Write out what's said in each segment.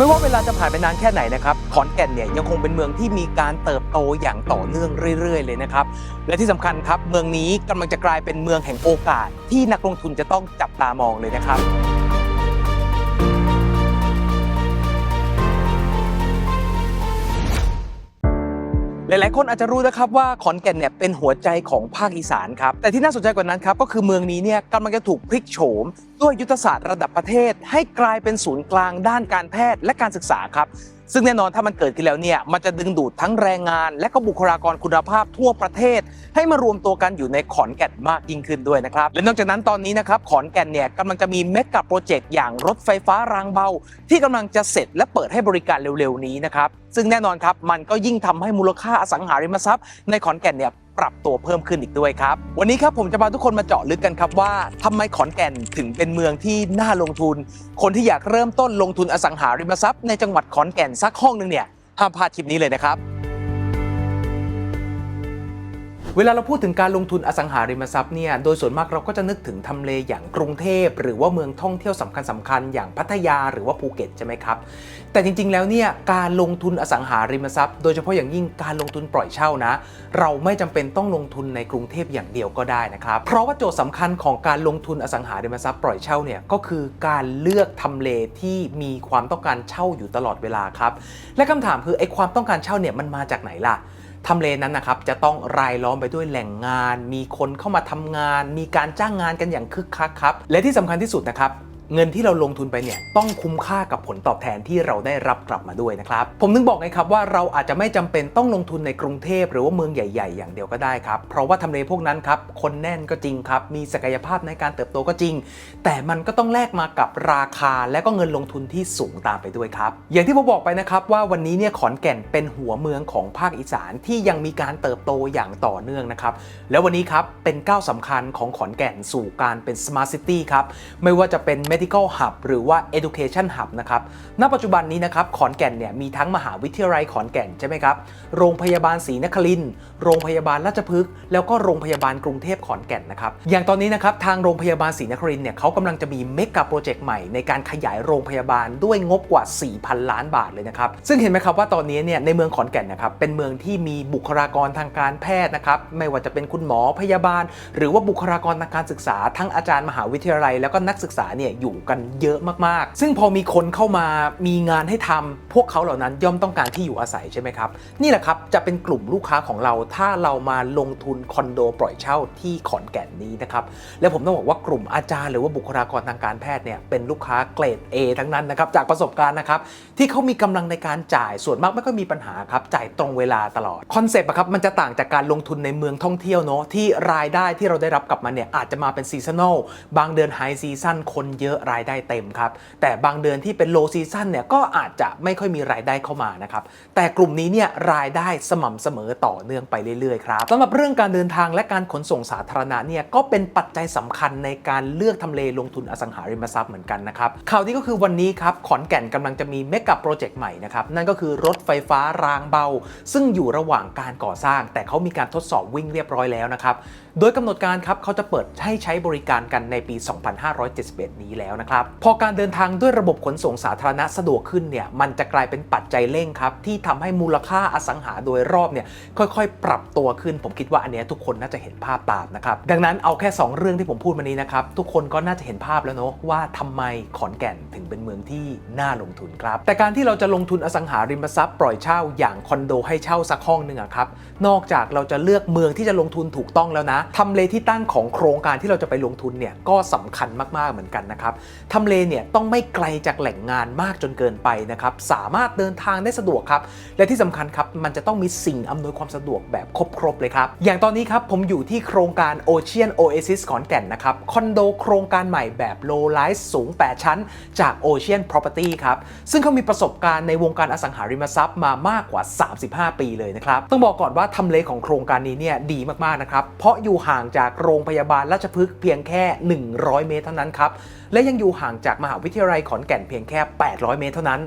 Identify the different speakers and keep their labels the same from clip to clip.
Speaker 1: ไม่ว่าเวลาจะผ่านไปนานแค่ไหนนะครับขอนแก่นเนี่ยยังคงเป็นเมืองที่มีการเติบโตอย่างต่อเนื่องเรื่อย ๆ เลยนะครับ และที่สำคัญครับเมืองนี้กำลังจะกลายเป็นเมืองแห่งโอกาส ที่นักลงทุนจะต้องจับตามองเลยนะครับหลาย ๆ คนอาจจะรู้นะครับว่าขอนแก่นเนี่ยเป็นหัวใจของภาคอีสานครับแต่ที่น่าสนใจกว่านั้นครับก็คือเมืองนี้เนี่ยกำลังจะถูกพลิกโฉม ด้วยยุทธศาสตร์ระดับประเทศ ให้กลายเป็นศูนย์กลางด้านการแพทย์และการศึกษาครับ ซึ่งแน่นอนถ้ามันเกิดขึ้นแล้วเนี่ยมันจะดึงดูดทั้งแรงงาน และก็บุคลากรคุณภาพทั่วประเทศ ให้มารวมตัวกันอยู่ในขอนแก่นมากยิ่งขึ้นด้วยนะครับและนอกจากนั้นตอนนี้นะครับขอนแก่นเนี่ยกำลังจะมีเมกะโปรเจกต์อย่างรถไฟฟ้ารางเบา ที่กำลังจะเสร็จและเปิดให้บริการเร็วๆนี้นะครับซึ่งแน่นอนครับมันก็ยิ่งทำให้มูลค่าอสังหาริมทรัพย์ในขอนแก่นเนี่ย ปรับตัวเพิ่มขึ้นอีกด้วยครับ วันนี้ครับผมจะพาทุกคนมาเจาะลึกกันครับว่าทำไมขอนแก่นถึงเป็นเมืองที่น่าลงทุน คนที่อยากเริ่มต้นลงทุนอสังหาริมทรัพย์ในจังหวัดขอนแก่นสักห้องหนึ่งเนี่ยห้ามพลาดคลิปนี้เลยนะครับ เวลาเราพูดถึงการลงทุนอสังหาริมทรัพย์เนี่ย โดยส่วนมากเราก็จะนึกถึงทำเลอย่างกรุงเทพ หรือว่าเมืองท่องเที่ยวสำคัญสคัญๆอย่างพัทยาหรือว่าภูเก็ตใช่ไหมครับ แต่จริงๆ แล้วเนี่ยการลงทุนอสังหาริมทรัพย์ โดยเฉพาะอย่างยิ่งการลงทุนปล่อยเช่านะ เราไม่จำเป็นต้องลงทุนในกรุงเทพอย่างเดียวก็ได้นะครับ เพราะว่าโจทย์สำคัญของการลงทุนอสังหาริมทรัพย์ปล่อยเช่าเนี่ยก็คือการเลือกทำเลที่มีความต้องการเช่าอยู่ตลอดเวลาครับ และคำถามคือไอ้ความต้องการเช่าเนี่ยมันมาจากไหนล่ะ ทำเลนั้นนะครับจะต้องรายล้อมไปด้วยแหล่งงาน มีคนเข้ามาทำงาน มีการจ้างงานกันอย่างคึกคักครับ และที่สำคัญที่สุดนะครับ เงินที่เราลงทุนไปเนี่ยต้องคุ้มค่ากับผลตอบแทนที่เราได้รับกลับมาด้วยนะครับ ผมนึกบอกไงครับว่าเราอาจจะไม่จำเป็นต้องลงทุนในกรุงเทพหรือว่าเมืองใหญ่ ๆ อย่างเดียวก็ได้ครับเพราะว่าทำเลพวกนั้นครับคนแน่นก็จริงครับมีศักยภาพในการเติบโตก็จริง แต่มันก็ต้องแลกมากับราคาและก็เงินลงทุนที่สูงตามไปด้วยครับอย่างที่ผมบอกไปนะครับว่าวันนี้เนี่ยขอนแก่นเป็นหัวเมืองของภาคอีสานที่ยังมีการเติบโตอย่างต่อเนื่องนะครับแล้ววันนี้ครับเป็นก้าวสำคัญของขอนแก่นสู่การเป็น Smart City ครับไม่ว่าจะเป็น Medical Hub หรือว่า Education Hub นะครับ ณ ปัจจุบันนี้นะครับ ขอนแก่นเนี่ยมีทั้งมหาวิทยาลัยขอนแก่นใช่ไหมครับ โรงพยาบาลศรีนครินทร์โรงพยาบาลราชพฤกษ์ แล้วก็โรงพยาบาลกรุงเทพขอนแก่นนะครับ อย่างตอนนี้นะครับ ทางโรงพยาบาลศรีนครินทร์เนี่ยเขากำลังจะมีเมกะโปรเจกต์ใหม่ในการขยายโรงพยาบาลด้วยงบกว่า 4,000 ล้านบาทเลยนะครับ ซึ่งเห็นไหมครับว่าตอนนี้เนี่ยในเมืองขอนแก่นนะครับ เป็นเมืองที่มีบุคลากรทางการแพทย์นะครับ ไม่ว่าจะเป็นคุณหมอ พยาบาล หรือว่าบุคลากรทางการศึกษา ทั้งอาจารย์มหาวิทยาลัย แล้วก็นักศึกษาเนี่ยอยู่กันเยอะมากๆ ซึ่งพอมีคนเข้ามามีงานให้ทำพวกเขาเหล่านั้นย่อมต้องการที่อยู่อาศัยใช่ไหมครับ นี่แหละครับจะเป็นกลุ่มลูกค้าของเราถ้าเรามาลงทุนคอนโดปล่อยเช่าที่ขอนแก่นนี้นะครับและผมต้องบอกว่ากลุ่มอาจารย์หรือว่าบุคลากรทางการแพทย์เนี่ยเป็นลูกค้าเกรด A ทั้งนั้นนะครับจากประสบการณ์นะครับที่เขามีกำลังในการจ่ายส่วนมากไม่ค่อยมีปัญหาครับจ่ายตรงเวลาตลอดคอนเซปต์อะครับมันจะต่างจากการลงทุนในเมืองท่องเที่ยวเนาะที่รายได้ที่เราได้รับกลับมาเนี่ยอาจจะมาเป็นซีซันอลบางเดือนไฮซีซันคนเยอะรายได้เต็มครับ แต่บางเดือนที่เป็นโลซีซันเนี่ยก็อาจจะไม่ค่อยมีรายได้เข้ามานะครับ แต่กลุ่มนี้เนี่ยรายได้สม่ำเสมอต่อเนื่องไปเรื่อยๆครับสำหรับเรื่องการเดินทางและการขนส่งสาธารณะเนี่ยก็เป็นปัจจัยสำคัญในการเลือกทำเลลงทุนอสังหาริมทรัพย์เหมือนกันนะครับข่าวนี้ก็คือวันนี้ครับขอนแก่นกำลังจะมีเมกะโปรเจกต์ใหม่นะครับนั่นก็คือรถไฟฟ้ารางเบา ซึ่งอยู่ระหว่างการก่อสร้าง แต่เขามีการทดสอบวิ่งเรียบร้อยแล้วนะครับโดยกำหนดการครับเขาจะเปิดให้ใช้บริการกันในปี 2571 นี้แล้วนะครับ พอการเดินทางด้วยระบบขนส่งสาธารณะสะดวกขึ้นเนี่ยมันจะกลายเป็นปัจจัยเร่งครับ ที่ทำให้มูลค่าอสังหาโดยรอบเนี่ยค่อยๆ ปรับตัวขึ้น ผมคิดว่าอันเนี้ยทุกคนน่าจะเห็นภาพตามนะครับ ดังนั้นเอาแค่ 2 เรื่องที่ผมพูดมานี้นะครับ ทุกคนก็น่าจะเห็นภาพแล้วเนาะว่าทำไมขอนแก่นถึงเป็นเมืองที่น่าลงทุนครับ แต่การที่เราจะลงทุนอสังหาริมทรัพย์ปล่อยเช่าอย่างคอนโดให้เช่าสักห้องหนึ่งอะครับนอกจากเราจะเลือกเมืองที่จะลงทุนถูกต้องแล้วนะทำเลที่ตั้งของโครงการที่เราจะไปลงทุนเนี่ยก็สำคัญมากๆเหมือนกันนะครับทำเลเนี่ยต้องไม่ไกลจากแหล่งงานมากจนเกินไปนะครับ สามารถเดินทางได้สะดวกครับ และที่สำคัญครับ มันจะต้องมีสิ่งอำนวยความสะดวกแบบครบๆเลยครับ อย่างตอนนี้ครับผมอยู่ที่โครงการ Ocean Oasis ขอนแก่นนะครับ คอนโดโครงการใหม่แบบ low rise สูง 8 ชั้น จาก Ocean Property ครับ ซึ่งเขามีประสบการณ์ในวงการอสังหาริมทรัพย์มามากกว่า 35 ปีเลยนะครับ ต้องบอกก่อนว่าทำเลของโครงการนี้เนี่ยดีมากๆนะครับ เพราะอยู่ห่างจากโรงพยาบาลราชพฤกษ์เพียงแค่ 100 เมตรเท่านั้นครับ และยังอยู่ห่างจากมหาวิทยาลัยขอนแก่นเพียงแค่ 800 เมตรเท่านั้น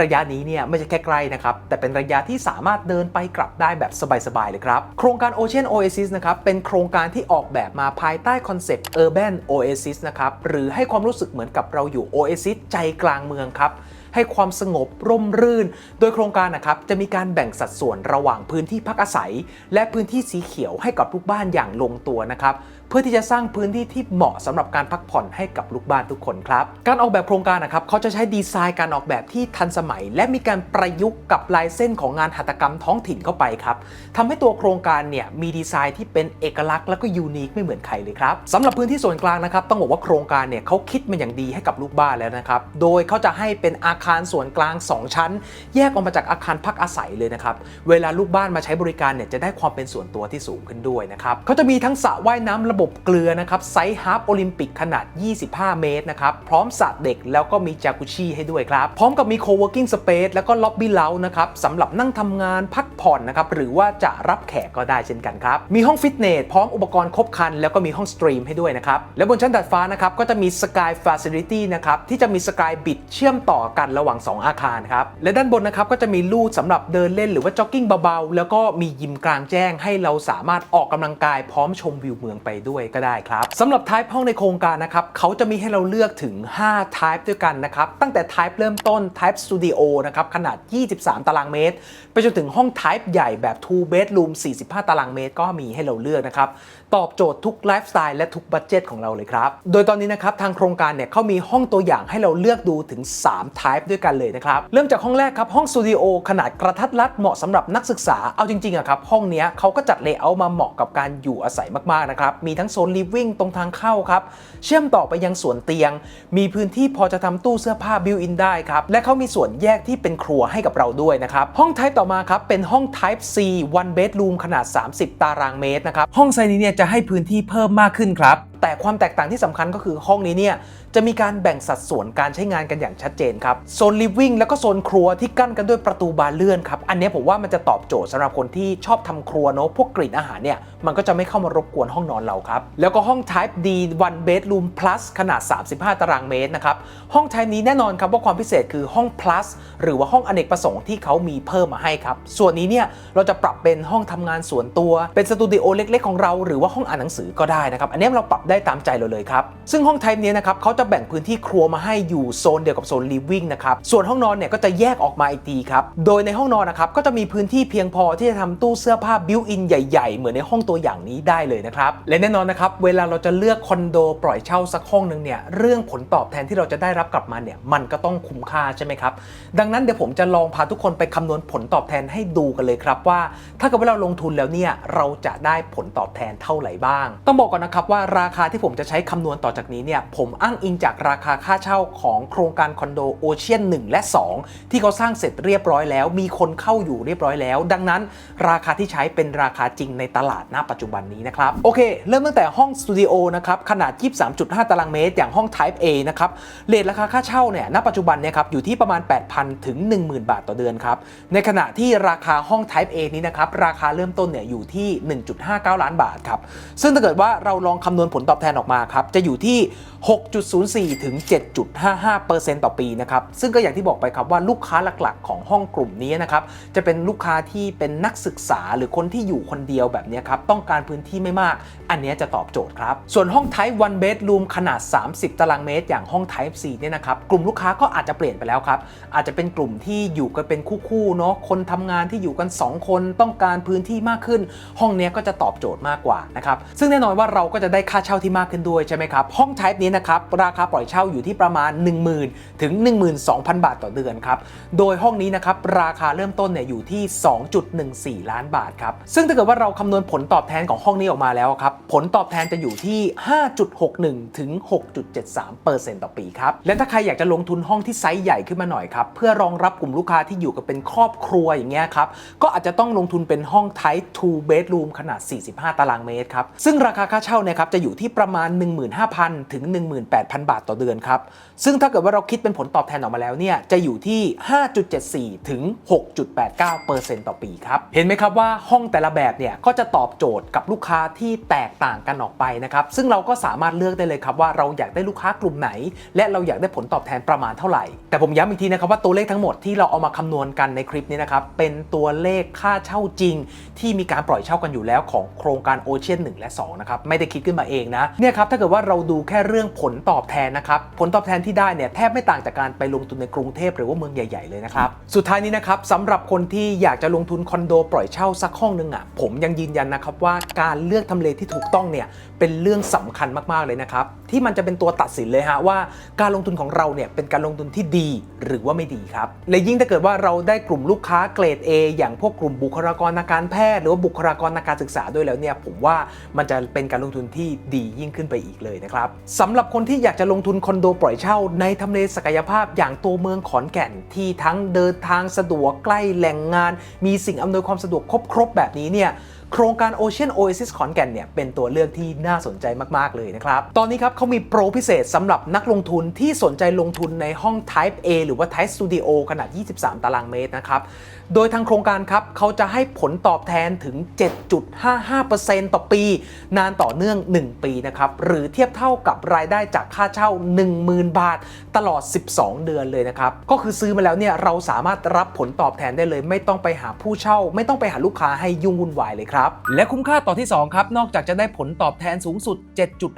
Speaker 1: ระยะนี้เนี่ยไม่ใช่แค่ใกล้นะครับ แต่เป็นระยะที่สามารถเดินไปกลับได้แบบสบายๆเลยครับ โครงการ Ocean Oasis นะครับเป็นโครงการที่ออกแบบมาภายใต้คอนเซปต์ Urban Oasis นะครับหรือให้ความรู้สึกเหมือนกับเราอยู่ Oasis ใจกลางเมืองครับ ให้ความสงบร่มรื่น โดยโครงการนะครับจะมีการแบ่งสัดส่วนระหว่างพื้นที่พักอาศัย และพื้นที่สีเขียวให้กับลูกบ้านอย่างลงตัวนะครับเพื่อที่จะสร้างพื้นที่ที่เหมาะสำหรับการพักผ่อนให้กับลูกบ้านทุกคนครับการออกแบบโครงการนะครับเขาจะใช้ดีไซน์การออกแบบที่ทันสมัย และมีการประยุกต์กับลายเส้นของงานหัตถกรรมท้องถิ่นเข้าไปครับทำให้ตัวโครงการเนี่ยมีดีไซน์ที่เป็นเอกลักษณ์แล้วก็ยูนิคไม่เหมือนใครเลยครับสำหรับพื้นที่ส่วนกลางนะครับต้องบอกว่าโครงการเนี่ยเขาคิดมาอย่างดีให้กับลูกบ้านแล้วนะครับโดยเขาจะให้เป็นอาคารส่วนกลาง 2 ชั้น แยกออกมาจากอาคารพักอาศัยเลยนะครับ เวลาลูกบ้านมาใช้บริการเนี่ยจะได้ความเป็นส่วนตัวที่สูงขึ้นด้วยนะครับเขาจะมีทั้งสระว่ายน้ำระบบเกลือนะครับไซส์ฮาร์ปโอลิมปิกขนาด 25 เมตรนะครับพร้อมสระเด็กแล้วก็มีจากุชี่ให้ด้วยครับพร้อมกับมี co-working space แล้วก็ล็อบบี้เลานะครับสำหรับนั่งทำงานพักผ่อนนะครับหรือว่าจะรับแขกก็ได้เช่นกันครับมีห้องฟิตเนสพร้อมอุปกรณ์ครบครัน แล้วก็มีห้องสตรีมให้ด้วยนะครับและบนชั้นดาดฟ้านะครับก็จะมี Sky Facility นะครับที่จะมี Sky Bit เชื่อมต่อกันระหว่าง 2 อาคารครับ และด้านบนนะครับก็จะมีลู่สำหรับเดินเล่นหรือว่าจ็อกกิ้งเบาๆ แล้วก็มียิมกลางแจ้งให้เราสามารถออกกำลังกายพร้อมชมวิวเมืองไปด้วยก็ได้ครับสำหรับ Type ห้องในโครงการนะครับเขาจะมีให้เราเลือกถึง 5 Type ด้วยกันนะครับตั้งแต่ Type เริ่มต้น Type Studio นะครับขนาด 23 ตารางเมตร ไปจนถึงห้อง Type ใหญ่แบบ 2 bedroom 45 ตารางเมตรก็มีให้เราเลือกนะครับ ตอบโจทย์ทุกไลฟ์สไตล์และทุกบัตเจตของเราเลยครับ โดยตอนนี้นะครับทางโครงการเนี่ยเขามีห้องตัวอย่างให้เราเลือกดูถึง 3 Type ด้วยกันเลยนะครับ เริ่มจากห้องแรกครับ ห้องสตูดิโอขนาดกระทัดรัดเหมาะสำหรับนักศึกษาเอาจริงๆอะครับห้องเนี้ยเขาก็จัดเลเยอร์มาเหมาะกับการอยู่อาศัยมากๆนะครับมีทั้งโซนลิฟวิ่งตรงทางเข้าครับเชื่อมต่อไปยังสวนเตียง มีพื้นที่พอจะทำตู้เสื้อผ้าบิวอินได้ครับและเขามีส่วนแยกที่เป็นครัวให้กับเราด้วยนะครับห้อง Type ต่อมาครับเป็นห้อง Type C one bedroom ขนาด 30 ตารางเมตรนะครับห้องไซส์นี้เนี่ยจะให้พื้นที่เพิ่มมากขึ้นครับ แต่ความแตกต่างที่สำคัญก็คือห้องนี้เนี่ยจะมีการแบ่งสัดส่วนการใช้งานกันอย่างชัดเจนครับโซนลิฟวิ่งแล้วก็โซนครัวที่กั้นกันด้วยประตูบานเลื่อนครับอันนี้ผมว่ามันจะตอบโจทย์สำหรับคนที่ชอบทำครัวเนอะพวกกลิ่นอาหารเนี่ยมันก็จะไม่เข้ามารบกวนห้องนอนเราครับแล้วก็ห้อง Type D one bedroom plus ขนาด 35 ตารางเมตรนะครับห้อง Type นี้แน่นอนครับว่าความพิเศษคือห้อง plus หรือว่าห้องอเนกประสงค์ที่เขามีเพิ่มมาให้ครับส่วนนี้เนี่ยเราจะปรับเป็นห้องทำงานส่วนตัว เป็นสตูดิโอเล็ก ๆ ของเราหรือว่าห้องอ่านหนังสือก็ได้นะครับอันนี้เราปรับได้ตามใจเราเลยครับ ซึ่งห้อง Type นี้นะครับเขาจะแบ่งพื้นที่ครัวมาให้อยู่โซนเดียวกับโซน living นะครับส่วนห้องนอนเนี่ยก็จะแยกออกมาอีกทีครับโดยในห้องนอนนะครับก็จะมีพื้นที่เพียงพอที่จะทำตู้เสื้อผ้าบิวอินใหญ่ ๆ เหมือนในห้องตัวอย่างนี้ได้เลยนะครับและแน่นอนนะครับเวลาเราจะเลือกคอนโดปล่อยเช่าสักห้องหนึ่งเนี่ยเรื่องผลตอบแทนที่เราจะได้รับกลับมาเนี่ยมันก็ต้องคุ้มค่าใช่ไหมครับดังนั้นเดี๋ยวผมจะลองพาทุกคนไปคำนวณผลตอบแทนให้ดูกันเลยครับว่า ถ้าเกิดว่าเราลงทุนแล้วเนี่ยเราจะได้ผลตอบแทนเท่าไหร่บ้าง ต้องบอกก่อนนะครับว่าราคาที่ผมจะใช้คำนวณต่อจากนี้เนี่ยผมอ้างอิงจากราคาค่าเช่าของโครงการคอนโดโอเชียน1และ 2 ที่เขาสร้างเสร็จเรียบร้อยแล้ว มีคนเข้าอยู่เรียบร้อยแล้ว ดังนั้น ราคาที่ใช้เป็นราคาจริงในตลาดณปัจจุบันนี้นะครับโอเค เริ่มตั้งแต่ห้องสตูดิโอนะครับขนาด 23.5 ตารางเมตร อย่างห้อง Type A นะครับเรทราคาค่าเช่าเนี่ยณปัจจุบันเนี่ยครับอยู่ที่ประมาณ 8,000 ถึง 10,000 บาทต่อเดือนครับในขณะที่ราคาห้อง Type A นี้นะครับราคาเริ่มต้นเนี่ยอยู่ที่ 1.59 ล้านบาทครับซึ่งถ้าเกิดว่าเราลองคำนวณผลตอบแทนออกมาครับ จะอยู่ที่ 6.04 ถึง 7.55%ต่อปีนะครับ ซึ่งก็อย่างที่บอกไปครับว่าลูกค้าหลักๆ ของห้องกลุ่มนี้นะครับ จะเป็นลูกค้าที่เป็นนักศึกษาหรือคนที่อยู่คนเดียวแบบนี้ครับ ต้องการพื้นที่ไม่มาก อันนี้จะตอบโจทย์ครับ ส่วนห้อง Type One Bedroom ขนาด 30 ตารางเมตร อย่างห้อง Type C เนี่ยนะครับ กลุ่มลูกค้าก็อาจจะเปลี่ยนไปแล้วครับ อาจจะเป็นกลุ่มที่อยู่กันเป็นคู่ๆเนาะ คนทำงานที่อยู่กัน 2 คนต้องการพื้นที่มากขึ้น ห้องเนี้ยก็จะตอบโจทย์มากกว่านะครับ ซึ่งแน่นอนว่าเราก็จะได้ค่าเช่าที่มากขึ้นด้วยใช่ไหมครับ ห้อง Type นี้นะครับราคาปล่อยเช่าอยู่ที่ประมาณ 10,000 ถึง 12,000 บาทต่อเดือนครับ โดยห้องนี้นะครับราคาเริ่มต้นเนี่ยอยู่ที่ 2.14 ล้านบาทครับ ซึ่งถ้าเกิดว่าเราคำนวณผลตอบแทนของห้องนี้ออกมาแล้วครับ ผลตอบแทนจะอยู่ที่ 5.61 ถึง 6.73%ต่อปีครับ และถ้าใครอยากจะลงทุนห้องที่ไซส์ใหญ่ขึ้นมาหน่อยครับเพื่อรองรับกลุ่มลูกค้าที่อยู่กันเป็นครอบครัวอย่างเงี้ยครับก็อาจจะต้องลงทุนเป็นห้อง Type 2 bedroom ขนาด 45 ตารางเมตรครับซึ่งราคาค่าเช่าเนี่ยครับจะอยู่ที่ประมาณ 15,000 ถึง 18,000 บาทต่อเดือนครับ ซึ่งถ้าเกิดว่าเราคิดเป็นผลตอบแทนออกมาแล้วเนี่ยจะอยู่ที่ 5.74 ถึง 6.89%ต่อปีครับ เห็นไหมครับว่าห้องแต่ละแบบเนี่ยก็จะตอบโจทย์กับลูกค้าที่แตกต่างกันออกไปนะครับซึ่งเราก็สามารถเลือกได้เลยครับว่าเราอยากได้ลูกค้ากลุ่มไหน และเราอยากได้ผลตอบแทนประมาณเท่าไหร่ แต่ผมย้ำอีกทีนะครับว่าตัวเลขทั้งหมดที่เราเอามาคำนวณกันในคลิปนี้นะครับเป็นตัวเลขค่าเช่าจริง ที่มีการปล่อยเช่ากันอยู่แล้วของโครงการโอเชียน1และ2นะครับไม่ได้คิดขึ้นมาเองนะเนี่ยครับถ้าเกิดว่าเราดูแค่เรื่องผลตอบแทนนะครับผลตอบแทนที่ได้เนี่ยแทบไม่ต่างจากการไปลงทุนในกรุงเทพหรือว่าเมืองใหญ่ ๆเลยนะครับสุดท้ายนี้นะครับสำหรับคนที่อยากจะลงทุนคอนโดปล่อยเช่าสักห้องนึงอะผมยังยืนยันนะครับว่าการเลือกทำเลที่ถูกต้องเนี่ยเป็นเรื่องสำคัญมากๆเลยนะครับที่มันจะเป็นตัวตัดสินเลยฮะว่าการลงทุนของเราเนี่ยเป็นการลงทุนที่ดีหรือว่าไม่ดีครับและยิ่งถ้าเกิดว่าเราได้กลุ่มลูกค้าเกรด A อย่างพวกกลุ่มบุคลากรทางการแพทย์ หรือว่าบุคลากรทางการศึกษาด้วยแล้วเนี่ยผมว่ามันจะเป็นการลงทุนที่ดียิ่งขึ้นไปอีกเลยนะครับสำหรับคนที่อยากจะลงทุนคอนโดปล่อยเช่า ในทำเลศักยภาพอย่างตัวเมืองขอนแก่นที่ทั้งเดินทางสะดวกใกล้แหล่งงาน มีสิ่งอำนวยความสะดวกครบครบแบบนี้เนี่ย โครงการ Ocean Oasis ขอนแก่นเนี่ยเป็นตัวเลือกที่น่าสนใจมาก ๆ เลยนะครับ ตอนนี้ครับเขามีโปรพิเศษสำหรับนักลงทุนที่สนใจลงทุนในห้อง Type A หรือว่า Type Studio ขนาด 23 ตารางเมตรนะครับ โดยทางโครงการครับเขาจะให้ผลตอบแทนถึง 7.55%ต่อปี นานต่อเนื่อง 1 ปีนะครับ หรือเทียบเท่ากับรายได้จากค่าเช่า 10,000 บาท ตลอด 12 เดือนเลยนะครับ ก็คือซื้อมาแล้วเนี่ยเราสามารถรับผลตอบแทนได้เลย ไม่ต้องไปหาผู้เช่า ไม่ต้องไปหาลูกค้าให้ยุ่งวุ่นวายเลยครับและคุ้มค่าต่อที่ 2 ครับ นอกจากจะได้ผลตอบแทนสูงสุด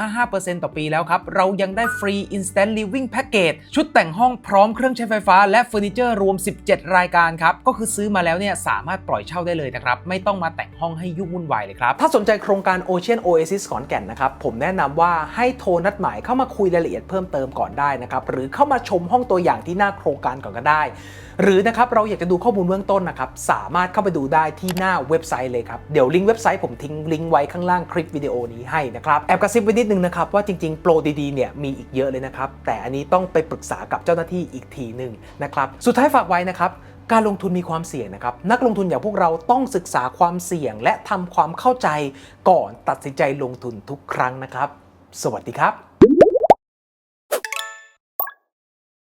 Speaker 1: 7.55%ต่อปีแล้วครับ เรายังได้ฟรี Instant Living Package ชุดแต่งห้องพร้อมเครื่องใช้ไฟฟ้าและเฟอร์นิเจอร์รวม 17 รายการครับ ก็คือซื้อมาแล้วเนี่ยสามารถปล่อยเช่าได้เลยนะครับ ไม่ต้องมาแต่งห้องให้ยุ่งวุ่นวายเลยครับ ถ้าสนใจโครงการ Ocean Oasis ขอนแก่นนะครับ ผมแนะนำว่าให้โทรนัดหมายเข้ามาคุยรายละเอียดเพิ่มเติมก่อนได้นะครับ หรือเข้ามาชมห้องตัวอย่างที่หน้าโครงการก่อนก็ได้หรือนะครับเราอยากจะดูข้อมูลเบื้องต้นนะครับสามารถเข้าไปดูได้ที่หน้าเว็บไซต์เลยครับ เดี๋ยวลิงก์เว็บไซต์ผมทิ้งลิงก์ไว้ข้างล่างคลิปวิดีโอนี้ให้นะครับแอบกระซิบไว้นิดนึงนะครับว่าจริงๆโปรดีๆเนี่ยมีอีกเยอะเลยนะครับแต่อันนี้ต้องไปปรึกษากับเจ้าหน้าที่อีกทีหนึ่งนะครับสุดท้ายฝากไว้นะครับการลงทุนมีความเสี่ยงนะครับ นักลงทุนอย่างพวกเราต้องศึกษาความเสี่ยง และทำความเข้าใจก่อนตัดสินใจลงทุนทุกครั้งนะครับ สวัสดีครับ